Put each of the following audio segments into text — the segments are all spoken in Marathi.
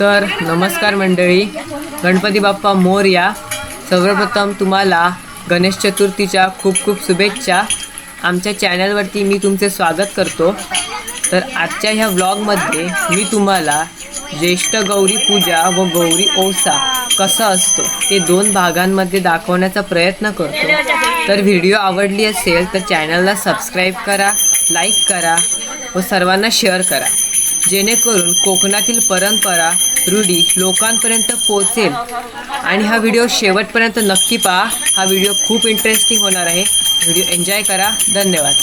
तर नमस्कार मंडळी. गणपती बाप्पा मोर्या सर्वप्रथम तुम्हाला गणेश चतुर्थीच्या खूप खूप शुभेच्छा. आमच्या चॅनलवरती मी तुमचे स्वागत करतो. तर आजच्या ह्या व्लॉगमध्ये मी तुम्हाला ज्येष्ठ गौरी पूजा व गौरी ओसा कसा असतो ते दोन भागांमध्ये दाखवण्याचा प्रयत्न करतो. तर व्हिडिओ आवडली असेल तर चॅनलला सबस्क्राईब करा लाईक करा व सर्वांना शेअर करा. जेणेकरून कोकणातील परंपरा रूढी लोकांपर्यंत पोहोचेल. आणि हा व्हिडिओ शेवटपर्यंत नक्की पहा. हा व्हिडिओ खूप इंटरेस्टिंग होणार आहे. व्हिडिओ एन्जॉय करा. धन्यवाद.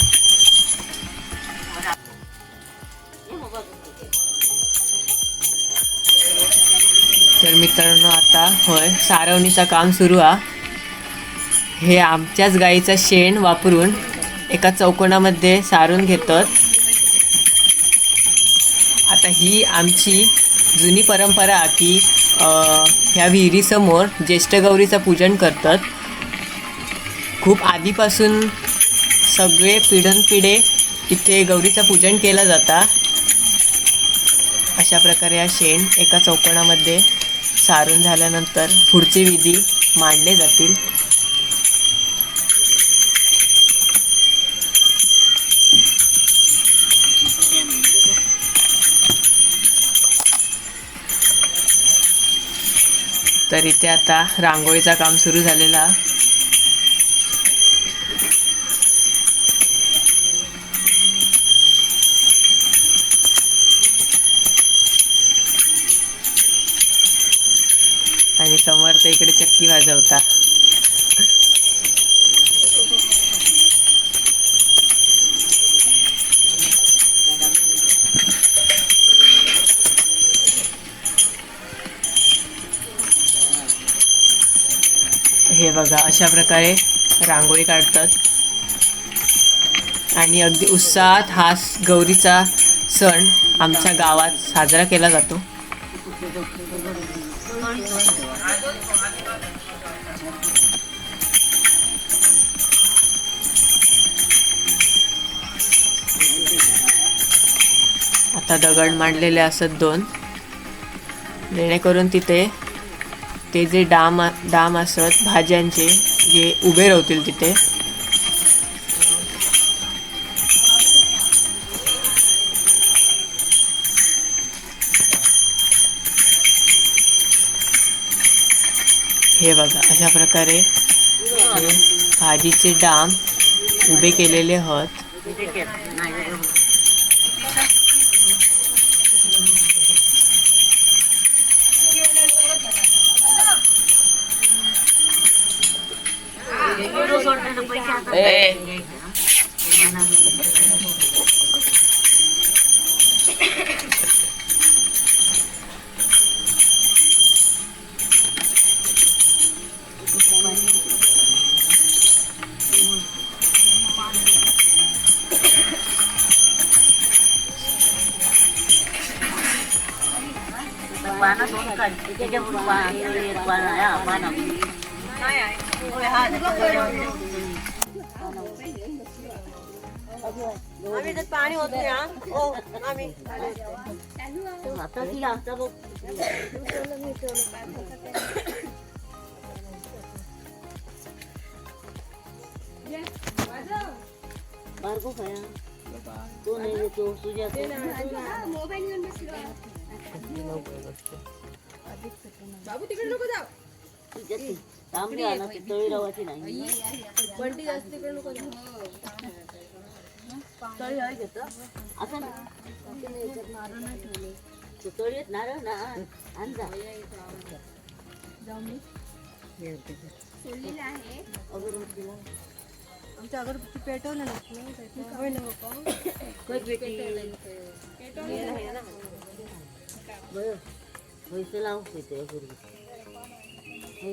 तर मित्रांनो आता होय सारवणीचं काम सुरू आ हे आमच्याच गाईचं शेण वापरून एका चौकोनामध्ये सारून घेतात. आता ही आमची जुनी परंपरा की ह्या विहिरीसमोर ज्येष्ठ गौरीचं पूजन करतात. खूप आधीपासून सगळे पिढनपिढे इथे गौरीचं पूजन केलं जातं. अशा प्रकारे हा शेण एका चौकणामध्ये सारून झाल्यानंतर पुढचे विधी मांडले जातील. तर इथे आता रांगोळीचं काम सुरू झालेला. आणि आणि समर्थ इकडे चक्की वाजवता अशा प्रकारे रांगोळी काढतात. आणि अगदी उत्साहात हा गौरीचा सण आमच्या गावात साजरा केला जातो. आता दगड मांडलेले असत दोन. जेणेकरून तिथे ते जे डाम डाम असत भाज्यांचे जे उभे राहतील तिथे. हे बघा अशा प्रकारे भाजीचे डाम उभे केलेले हत. आहेत पानं दोन काढ त्याच्या पानं पानं आहे, हा, पानं आम्ही त्यात पाणी होत नाही हा. ओ, आम्ही. आता ती आता बघ बारको खाया. तो नाही देतो तुझ्या बाबू तिकडे नको जाऊ. तुझ्या तांबडी आणा ती तळी रवाची नाही. बंटी जास्त तिकडे नको जाऊ. तळी आहे घेतं असं ना. ते तळी आहेत नारळ ना. आण जा. अगरबत्तीला. आमच्या अगरबत्ती पेटवलं नाही.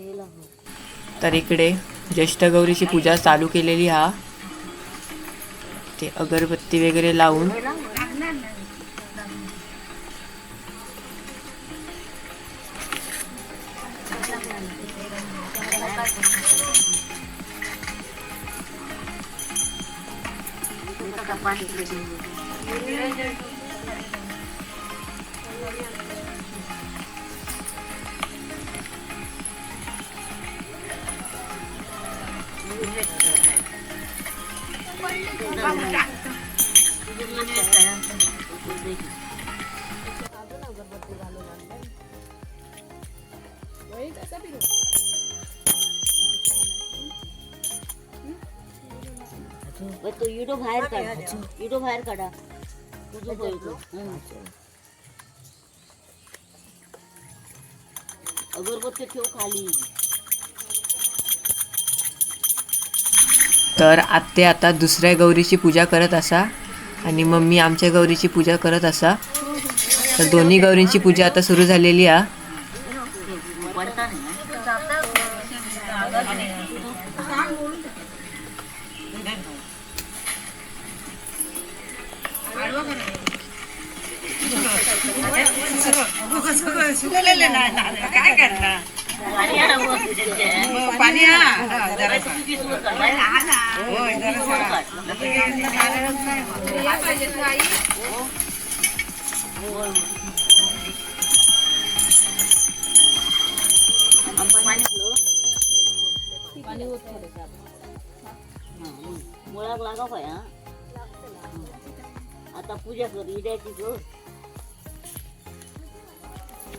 ना तर इकडे ज्येष्ठ गौरीची पूजा चालू केलेली हा. ते अगरबत्ती वगैरे लावून. बाहेर काढा. इडो बाहेर काढा. तुझं. अगरबत्ती ठेव खाली. तर आत्ते आता दुसऱ्या गौरीची पूजा करत असा आणि मम्मी आमच्या गौरीची पूजा करत असा. तर दोन्ही गौरींची पूजा आता सुरू झालेली आहे पाणी आणा बुवा तुझ्याकडे. पाणी हा करायचं किती सुरू करताय? आमचं पाणी ठेव. हा, मग. मुळाक लागा पाय हा आता पूजा कर इड्याची कर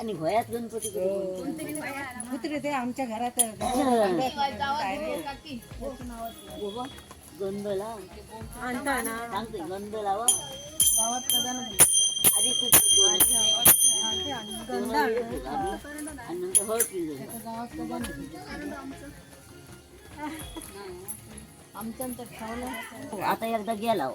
आणि घोयात गणपती कधी कुत्रे ते आमच्या घरात गंध लाव आणता ना सांगते गंध. लावा आधी आधी आणि नंतर हळद पिळलं आता एकदा गेला हो.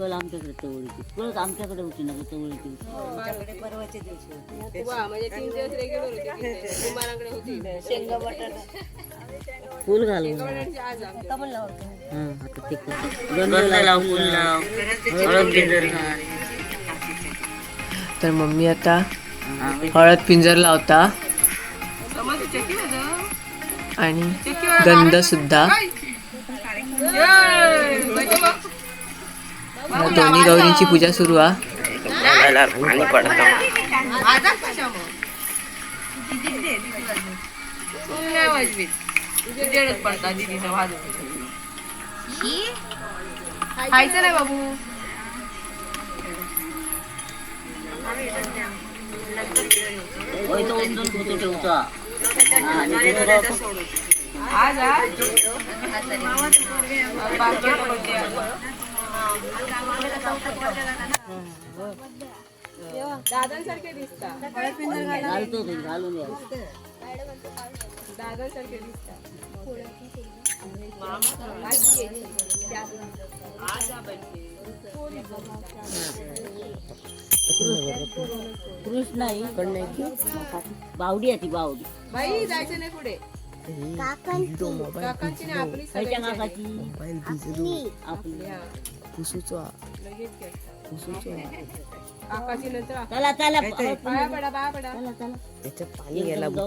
कल आमच्याकडे चवळीची कळ आमच्याकडे होती ना परवाच्या दिवशी म्हणजे तीन दिवस रेग्युलर होते कुंभाराकडे होती. शेंगा बटाटा. फुल घालून. हा आता ते कर. गंध लाव फुल लाव. हळद बिंदर घाल. तर मम्मी आता हळद पिंजर लावता. आणि गंध सुद्धा. दोन्ही गौरींची पूजा सुरू आहे खायचं नाही बाबू आज दादांसारखे दिसतात. हळदपिंजर घाला घालतो ते घालून या दादांसारखे दिसतात. कृष्ण आहे बावडी आहे ती बावडी बाई जायचं नाही पुढे काकांची नाही आपली. काकाची आपली लगेच घ्या. काकाची नंतर आप- चला चला पाया पडा पाया पडा. चला चला. पाणी गेला मैदा.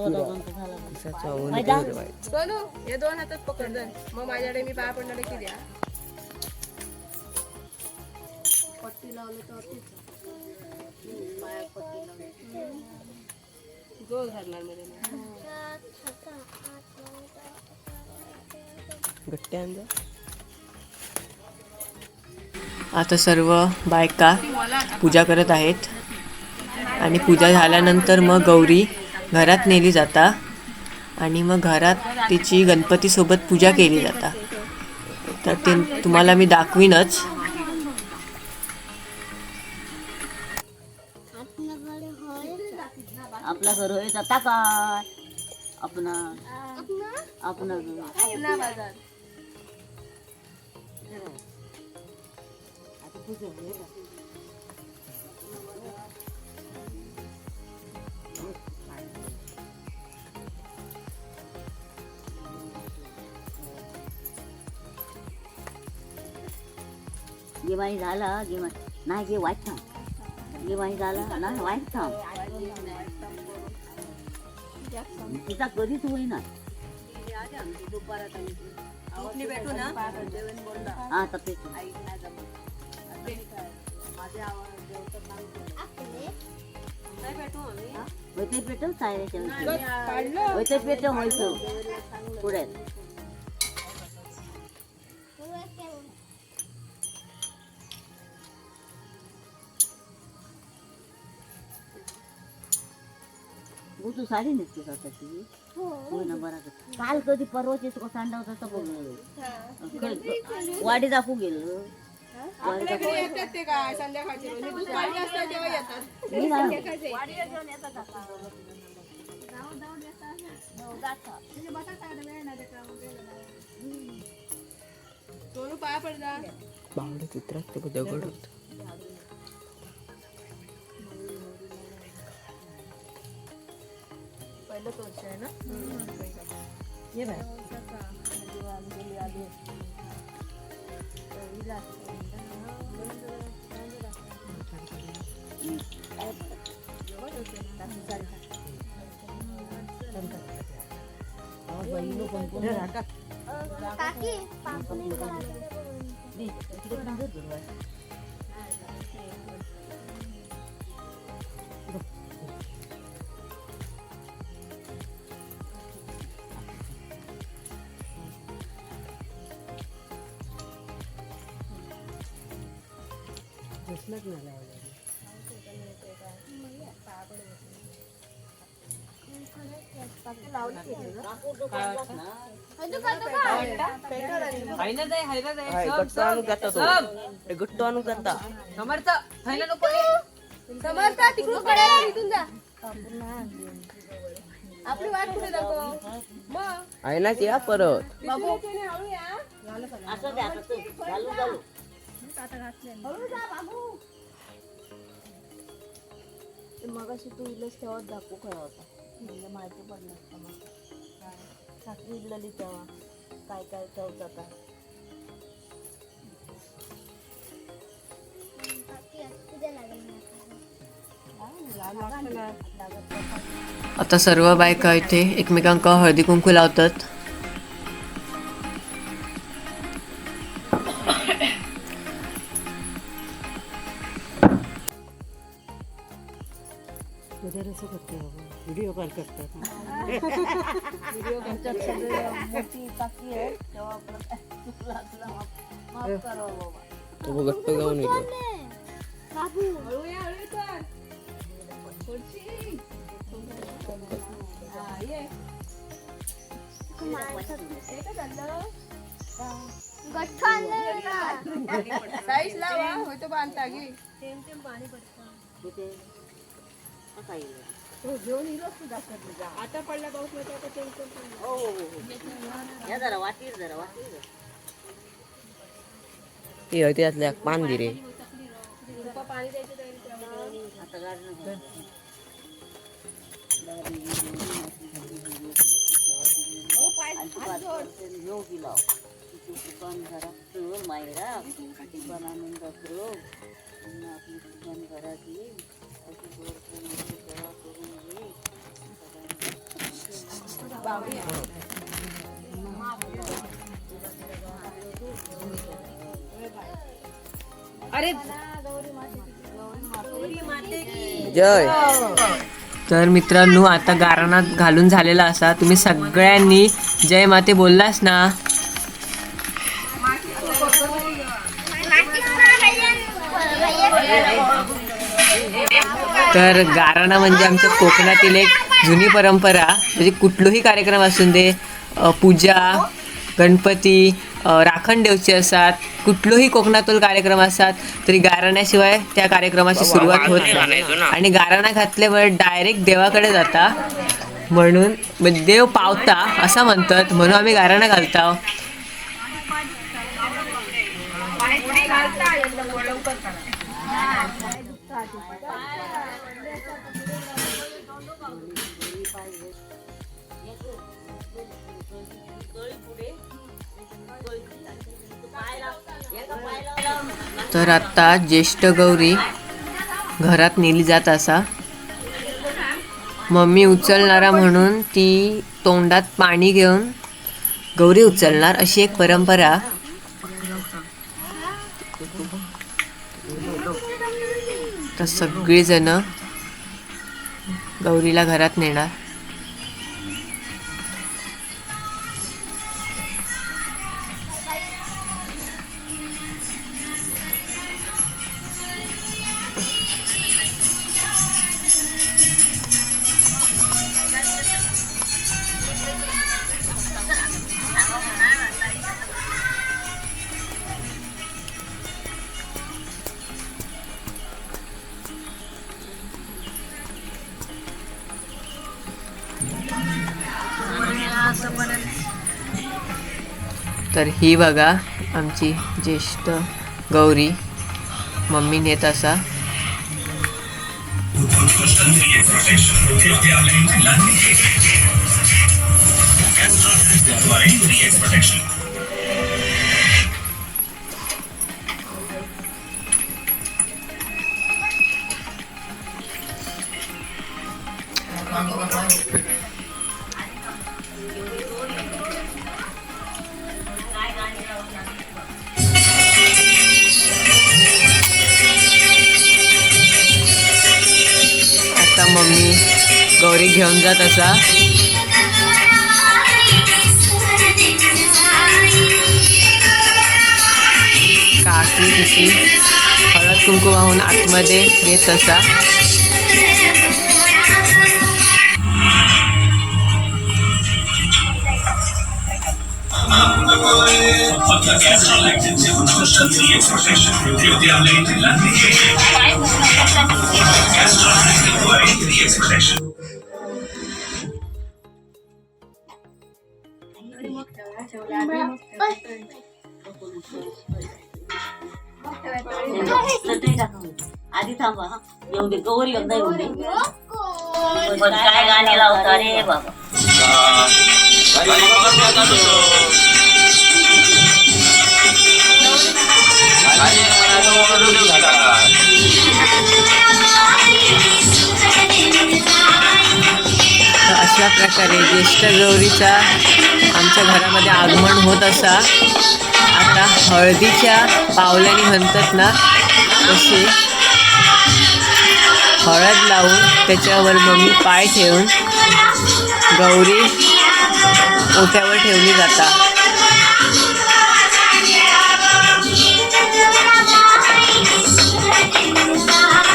सोनू हे दोन हातात पकड मग माझ्याकडे मी पाया पडणार की द्या? पट्टी लावली तर तीच. हम्म, पायात पट्टी लावली. जोर धरणार मध्ये. मी. आता सर्व बायका पूजा करत आहेत. आणि पूजा झाल्यानंतर मग गौरी घरात नेली जाता. आणि मग घरात तिची गणपतीसोबत पूजा केली जाता. तर ते तुम्हाला मी दाखवीनच. आपला घर होय जाता काय? आपणा आपणा बाजार गिवाई झाला गिवाई नाही गे वाईट थांब. गिवाई झाला नाही वाईट थांब. तिचा कधीच होईना हा तर ते होते पेट सायऱ्याच्या होते पुढे तू साडी नेसते स्वतःची होय ना बरा काल कधी परवाची तुका सांडा होता तर बघ वाडी दाखवू गेलो. येतात ते काय संध्याकाळचे रोज. दुपारी असतात तेव्हा येतात. मी नाही. सोनू पाया पडला बावडे चित्रात ते दगड होत. वर्ष आहे ना? ये bye kaki, pas nih kaki. Nih, kita tinggal dulu. Samarth तिकडून कडेला इथून जा. आपली वाट कुठे दाखव? मग आहे ना या परत. बाबू. हळू या असं द्या असं घालू घालू मग अशी तू इलस तेव्हा दाखवू खरा होता म्हणजे माहिती पडलं असतं मग. साखरी इडलेली काय काय चवत आता. आता सर्व बायका इथे एकमेकांका हळदी कुंकू लावतात. व्हिडिओ कॉल करतात मोठी टाकी आहे तेव्हा माफ करा बाबा तो गट्ट जाऊन येतो हळू या हळू कर खुर्ची. हा, ये. हे झालं? साईज लावा होय तो बांधता घे तिथे असा येईल आता पडला पाऊस नाही आता टेन्शन पण नाही. हो हो हो हो. या जरा वाटीर जरा वाटीर जरा. हे त्यातल्या पान रे पप्पा पाणी द्यायचं तयारी करा. आता गाडी नको. आणि तू पाच पर्सेंट घेऊ की लाव. तिथे दुकान घरात ठेव, मायरा दुकान आणून दाखव. आणि आपली दुकान घरात ये. घे. जय तर मित्रांनो आता गाराणात घालून झालेला असा तुम्ही सगळ्यांनी जय माते बोललास ना तर गाराणा म्हणजे आमच्या कोकणातील एक जुनी परंपरा. म्हणजे कुठलाही कार्यक्रम असून दे पूजा गणपती राखण देवचे असतात कुठलोही कोकणातील कार्यक्रम असतात तरी गाराण्याशिवाय त्या कार्यक्रमाची सुरुवात होत नाही. आणि गाराणा घातल्यावर डायरेक्ट देवाकडे जाता. म्हणून म्हणजे देव पावता असं म्हणतात. म्हणून आम्ही गाराणा घालता. तर आत्ता ज्येष्ठ गौरी घरात नेली जात असा. मम्मी उचलणारा म्हणून ती तोंडात पाणी घेऊन गौरी उचलणार अशी एक परंपरा. तर सगळीजणं गौरीला घरात नेणार. तर ही बघा आमची ज्येष्ठ गौरी. मम्मी नेत असा. आता समजा तसा. काकी तिची हळद कुंकू वाहून आतमध्ये येत असा चटणी हा येऊ दे गौरी एकदा येऊ दे पण काय गाणी लावता रे बाबा. अशा प्रकारे ज्येष्ठ गौरीचा आमच्या घरामध्ये आगमन होत असा. आता हळदीच्या पावलाने म्हणतात ना तसे हळद लावून त्याच्यावर मम्मी पाय ठेवून गौरी ओट्यावर ठेवली जाता.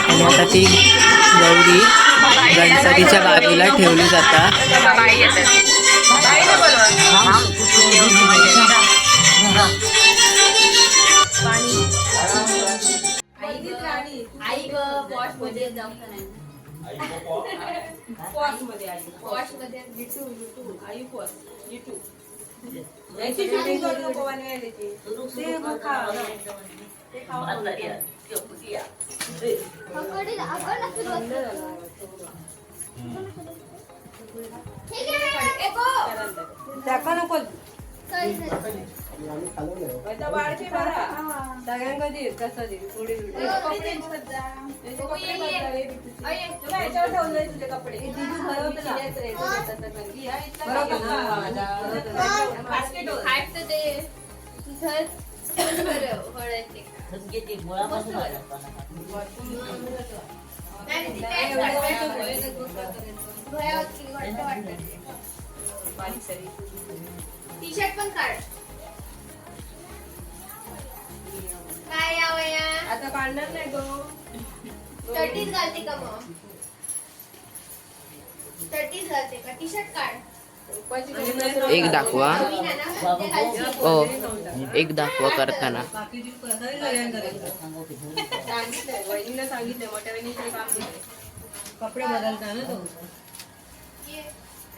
आणि आता ती गौरी गणपतीच्या बाजूला ठेवली जाता. मध्ये जाऊ का नाही पॉशमध्ये आई पॉशमध्ये जिटू जिटू आई पॉश जिटू याची शूटिंग करू नको बनवायला ती. मग खा. ते खाऊ. टाका नको आता बाळके भरा. सगळ्यांना दे, कसं दे, थोडी थोडी. बदलावे बिपीचे. तुला याच्यावर ठेवलंय तुझे कपडे. हे किती मुळापासून टी शर्ट पण काढ. काय या? वया आता काढणार नाही तो थर्टीज घालते का मग? थर्टीज घालते का? टी शर्ट काढ एक दाखवा. ओ एक दाखवा करताना. वहिनीला सांगितलंय मोठ्या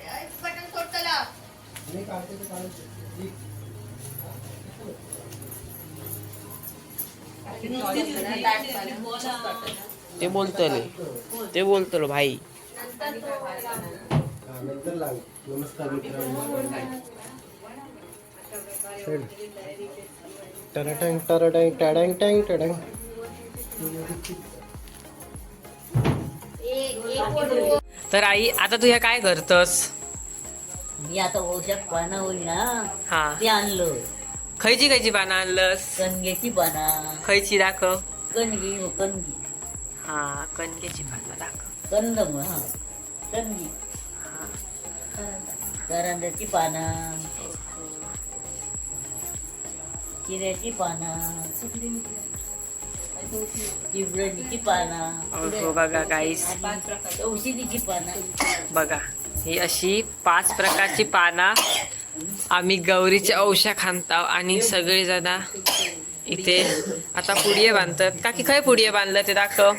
तो ते बोलतले ते बोलतलो भाई नंतर लाव नमस्कार मित्रांनो टरटँग टरटँग टँग टँग टँग तर आई आता तू ह्या काय करतस? मी आता ओशाक पानं होईल ना. हा. ते आणलं. खयची खयची पानं आणलंस? कणग्याची पाना. खयची दाखव. कणगी हो कणगी हा कणकेची पानं दाखव. कंद मग हा. कणगी करंदाची पाना. चिऱ्याची पाना. पाना. हो बघा औषधीची पाना. बघा ही अशी पाच प्रकारची पाना. आम्ही गौरीच्या औषा खांताव आणि सगळेजण इथे आता पुडिये बांधतात. का की खय पुडिये बांधलं ते दाखव.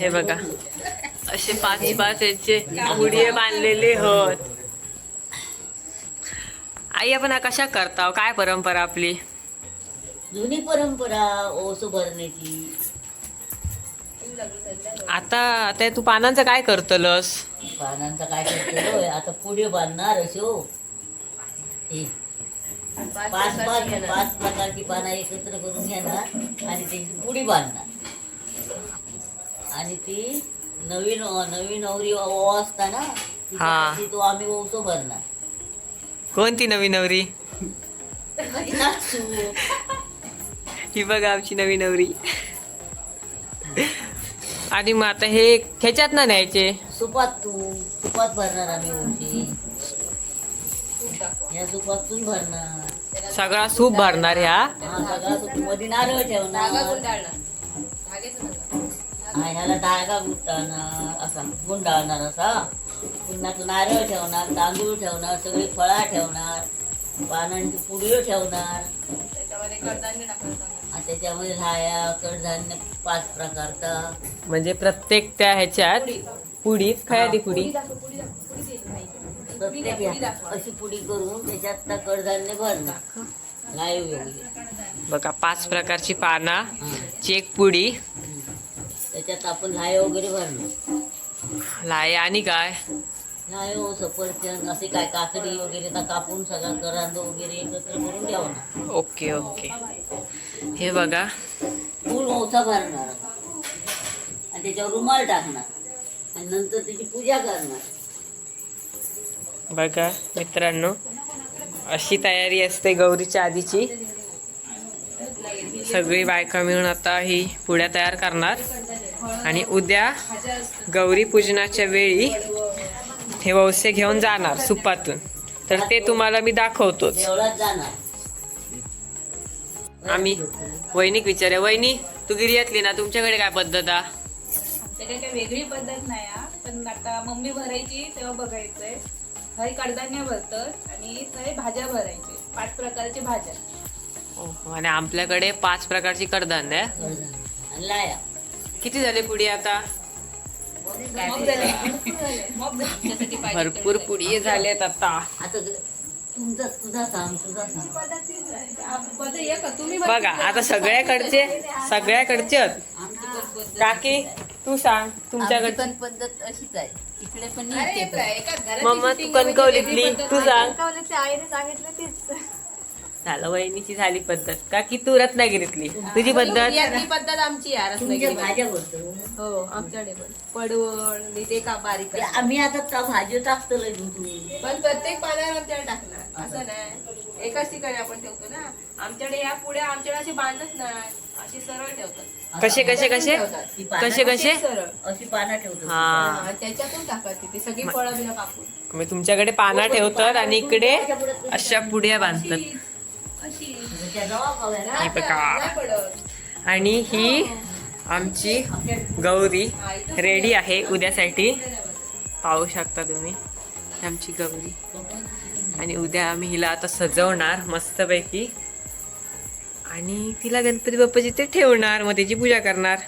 हे बघा असे पाच पाच याचे पुडिये बांधलेले होत. आई आपण कशा करताव काय परंपरा आपली? जुनी परंपरा ओस भरण्याची आता आता तू पानांचं काय करतलस? पानांचा काय करतो आता पुढे बांधणार अशो हे. पाच पाच पाच प्रकारची पानं एकत्र करून घेणार आणि त्याची पुडी बांधणार. आणि ती नवीन नवीन नवरी ओ असता ना हा. तिच्यासाठी तो आम्ही ओसो भरणार कोणती नवी नवरी? नाचू. ही बघा आमची नवी नवरी. आणि मग आता हे ह्याच्यात ना न्यायचे. सुपात तू सुपात भरणार आम्ही ओशी या सुपातून भरणार. सगळा सूप भरणार ह्या? हा सगळा सुपमध्ये नारळ ठेवणार. हा, ह्याला धागा गुंतणार असा गुंडाळणार असा. पुन्हा तो नारळ ठेवणार तांदूळ ठेवणार सगळी फळा ठेवणार पानांची पुडियो ठेवणार. त्याच्यामध्ये लाया कडधान्य पाच प्रकारचा. म्हणजे प्रत्येक त्या ह्याच्यात पुडीत खयाली पुडी प्रत्येक ह्या- अशी पुडी करून त्याच्यात त्या कडधान्य भरणार लाईव बघा पाच प्रकारची पाना हा. चेक पुडी त्याच्यात आपण लाय वगैरे भरणार लाय आणि काय लायो सफरचंद असे काय काकडी वगैरे तर कापून सगळा करांद वगैरे एकत्र करून ठेवणार ओके ओके. हे बघा. फूल मोठा भरणार. आणि त्याच्यावर रुमाल टाकणार. आणि नंतर त्याची पूजा करणार. बघा मित्रांनो अशी तयारी असते गौरीच्या आधीची. सगळी बायका मिळून आता ही पुड्या तयार करणार. आणि उद्या गौरी पूजनाच्या वेळी हे वौसे घेऊन जाणार सुपातून. तर ते तुम्हाला मी दाखवतोच. आम्ही. वहिनीक विचारूया. वहिनी तू गिर्यातली ना? तुमच्याकडे काय पद्धत आ? त्याच्या काही वेगळी पद्धत नाही हा. पण आता मम्मी भरायची तेव्हा बघायचंय. थंय कडधान्य भरतात आणि थंय भाज्या भरायचे. पाच प्रकारच्या भाज्या. ओहो, आणि आपल्याकडे पाच प्रकारची कडधान्य? आहे. लाया किती झाले पुडी आता? मग झाले. मग झाले. भरपूर पुडी झालेत आता. आता बघा आता सगळ्याकडचे सगळ्याकडचे आहेत. काकी तू सांग तुमच्याकडे पण पद्धत अशीच आहे. इकडे पण मम्मा तू कणकवलीतली. तू. सांग. आईने सांगितलं तेच. झालं वहिनीची झाली पद्धत. काकी तू रत्नागिरीतली? तुझी पद्धत? यातली पद्धत आमची यार तुमच्या भाज्या बोलतो. हो आमच्याकडे पण. पडवळ ते का बारीक ते आम्ही आता त्या भाज्या टाकतो पण प्रत्येक पाण्यावर आमच्याकडे टाकणार. असं नाही. एकाच ठिकाणी आपण ठेवतो ना. आमच्याकडे या पुढे आमच्याकडे असे बांधत नाही. अशी सरळ ठेवतात. कसे कसे कसे? कसे कसे? सरळ अशी पानं ठेवतो हा. हा, त्याच्यातून टाकायची. ती सगळी फळं बिळं कापून. मी तुमच्याकडे पाना ठेवतात आणि इकडे अशा पुड्या बांधतात. ही बघा आणि ही आमची गौरी रेडी आहे. उद्यासाठी पाहू शकता तुम्ही आमची गौरी. आणि उद्या आम्ही हिला आता सजवणार मस्तपैकी. आणि तिला गणपती बाप्पा जिथे ठेवणार मग त्याची पूजा करणार.